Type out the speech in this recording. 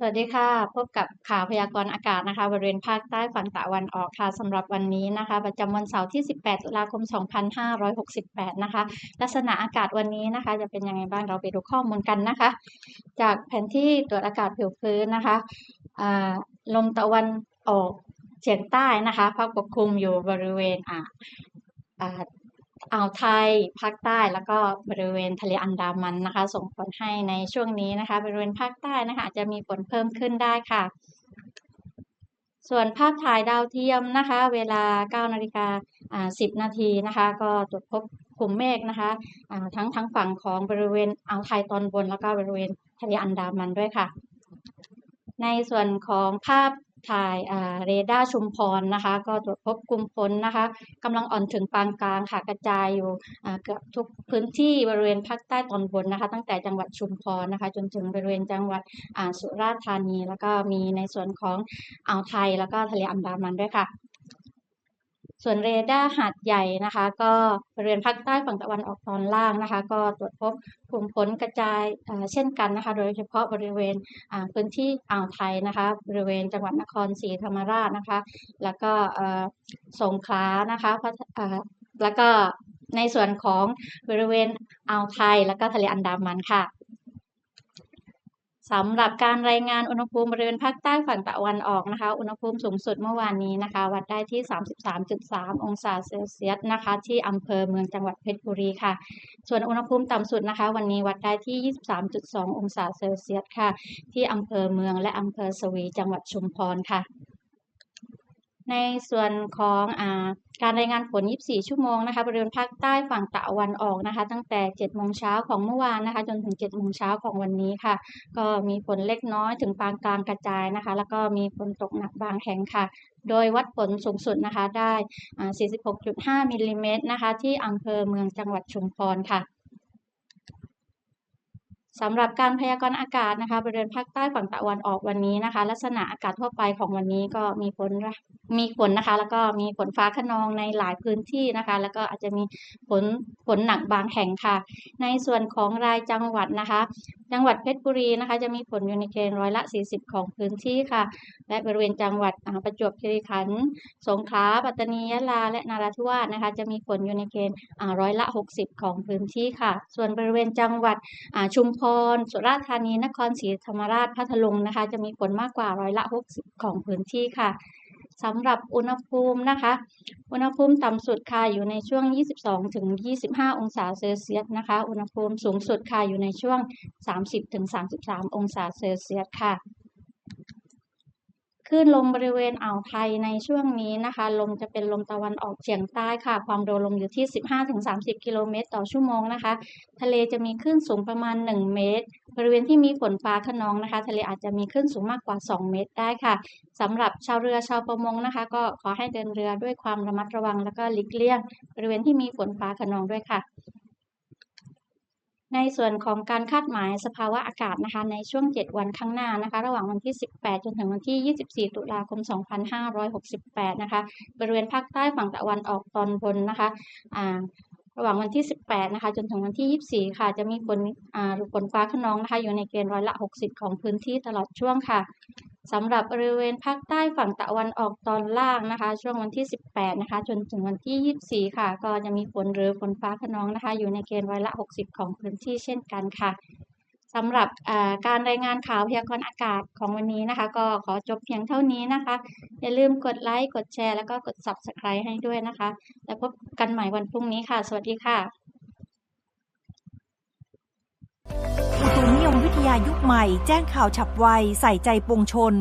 สวัสดีค่ะ พบกับข่าวพยากรณ์อากาศนะคะ บริเวณภาคใต้ฝั่งตะวันออกค่ะสำหรับวันนี้นะคะ ประจำวันเสาร์ที่ 18 ตุลาคม 2568 นะคะ ลักษณะอากาศวันนี้นะคะ จะเป็นยังไงบ้างเราไปดูข้อมูลกันนะคะ จากแผนที่ตรวจอากาศผิวพื้นนะคะอ่าลมตะวันออกเฉียงใต้นะคะพัดปกคลุมอยู่บริเวณอ่า อ่าอ่าวไทย ภาคใต้แล้วก็บริเวณทะเลอันดามันนะคะ ส่งผลให้ในช่วงนี้นะคะ บริเวณภาคใต้นะคะอาจจะมีฝนเพิ่มขึ้นได้ค่ะ ส่วนภาพถ่ายดาวเทียมนะคะ เวลา 9 นาฬิกา10 นาทีนะคะ ก็ตรวจพบกลุ่มเมฆนะคะทั้งทั้งฝั่งของบริเวณอ่าวไทยตอนบน แล้วก็บริเวณทะเลอันดามันด้วยค่ะ ในส่วนของภาพ ถ่ายอ่เรดาร์ชุมพรนะคะ ก็ตรวจพบกลุ่มฝนนะคะกำลังอ่อนถึงปานกลางค่ะกระจายอยู่เกือบทุกพื้นที่บริเวณภาคใต้ตอนบนนะคะ ตั้งแต่จังหวัดชุมพรนะคะ จนถึงบริเวณจังหวัดสุราษฎร์ธานี แล้วก็มีในส่วนของอ่าวไทยแล้วก็ทะเลอันดามันด้วยค่ะ ส่วนเรดาร์หาดใหญ่นะคะ ก็บริเวณภาคใต้ฝั่งตะวันออกตอนล่างนะคะ ก็ตรวจพบกลุ่มฝนกระจายเช่นกันนะคะ โดยเฉพาะบริเวณพื้นที่อ่าวไทยนะคะ บริเวณจังหวัดนครศรีธรรมราชนะคะ แล้วก็สงขลานะคะแล้วก็ในส่วนของบริเวณอ่าวไทย แล้วก็ทะเลอันดามันค่ะ สำหรับการรายงานอุณหภูมิบริเวณภาคใต้ฝั่งตะวันออกนะคะ อุณหภูมิสูงสุดเมื่อวานนี้นะคะ วัดได้ที่ 33.3 องศาเซลเซียสนะคะ ที่อำเภอเมืองจังหวัดเพชรบุรีค่ะ ส่วนอุณหภูมิต่ำสุดนะคะ วันนี้วัดได้ที่ 23.2 องศาเซลเซียสค่ะ ที่อำเภอเมืองและอำเภอสวีจังหวัดชุมพรค่ะ ในส่วนของอ่าการรายงานฝน24 ชั่วโมงนะคะบริเวณภาคใต้ฝั่งตะวันออกนะคะ ตั้งแต่ 7 โมงเช้าของเมื่อวานนะคะ จนถึง 7 โมงเช้าของวันนี้ค่ะ ก็มีฝนเล็กน้อยถึงปานกลางกระจายนะคะ แล้วก็มีฝนตกหนักบางแห่งค่ะ โดยวัดฝนสูงสุดนะคะได้ 46.5 มิลลิเมตรนะคะ ที่อำเภอเมืองจังหวัดชุมพรค่ะ สำหรับการพยากรณ์อากาศนะคะบริเวณภาคใต้ฝั่งตะวันออกวันนี้นะคะ ลักษณะอากาศทั่วไปของวันนี้ก็มีฝนมีฝนนะคะ แล้วก็มีฝนฟ้าขนองในหลายพื้นที่นะคะ แล้วก็อาจจะมีฝนฝนหนักบางแห่งค่ะ ในส่วนของรายจังหวัดนะคะ จังหวัดเพชรบุรีนะคะ จะมีฝนอยู่ในเกณฑ์ร้อยละ 40 ของพื้นที่ค่ะ และบริเวณจังหวัดประจวบคีรีขันธ์สงขลาปัตตานียะลา และนราธิวาสนะคะ จะมีฝนอยู่ในเกณฑ์ร้อยละ 60 ของพื้นที่ค่ะ ส่วนบริเวณจังหวัดชุมพร สุราษฎร์ธานีนครศรีธรรมราชพัทลุงนะคะ จะมีฝนมากกว่าร้อยละ 60 ของพื้นที่ค่ะ สำหรับอุณหภูมินะคะ อุณหภูมิต่ำสุดค่ะอยู่ในช่วง 22ถึง25 องศาเซลเซียสนะคะ อุณหภูมิสูงสุดค่ะอยู่ในช่วง 30ถึง33 องศาเซลเซียสค่ะ คลื่นลมบริเวณอ่าวไทยในช่วงนี้นะคะ ลมจะเป็นลมตะวันออกเฉียงใต้ค่ะ ความเร็วลมอยู่ที่ 15-30 กิโลเมตรต่อชั่วโมงนะคะ ทะเลจะมีคลื่นสูงประมาณ 1 เมตร บริเวณที่มีฝนฟ้าคะนองนะคะ ทะเลอาจจะมีคลื่นสูงมากกว่า 2 เมตรได้ค่ะสำหรับชาวเรือชาวประมงนะคะ ก็ขอให้เดินเรือด้วยความระมัดระวัง แล้วก็หลีกเลี่ยง บริเวณที่มีฝนฟ้าคะนองด้วยค่ะ ในส่วนของการคาดหมายสภาวะอากาศนะคะในช่วง 7 วันข้างหน้านะคะระหว่างวันที่ 18 จนถึงวันที่ 24 ตุลาคม 2568 นะคะบริเวณภาคใต้ฝั่งตะวันออกตอนบนนะคะอ่าระหว่างวันที่ 18 นะคะ จนถึงวันที่ 24 ค่ะ จะมีฝนอ่าฝนฟ้าคะนองนะคะ อยู่ในเกณฑ์ร้อยละ 60 ของพื้นที่ตลอดช่วงค่ะ สำหรับบริเวณภาคใต้ฝั่งตะวันออกตอนล่างนะคะ ช่วงวันที่ 18 นะคะ จนถึงวันที่ 24 ค่ะ ก็จะมีฝนหรือฝนฟ้าคะนองนะคะ อยู่ในเกณฑ์ร้อยละ 60 ของพื้นที่เช่นกันค่ะสำหรับการรายงานข่าวพยากรณ์อากาศของวันนี้นะคะ ก็ขอจบเพียงเท่านี้นะคะ อย่าลืมกดไลค์ กดแชร์ แล้วก็กด Subscribe ให้ด้วยนะคะ แล้วพบกันใหม่วันพรุ่งนี้ค่ะ สวัสดีค่ะ ตุนิยมวิทยายุคใหม่ แจ้งข่าวฉับไว ใส่ใจปวงชน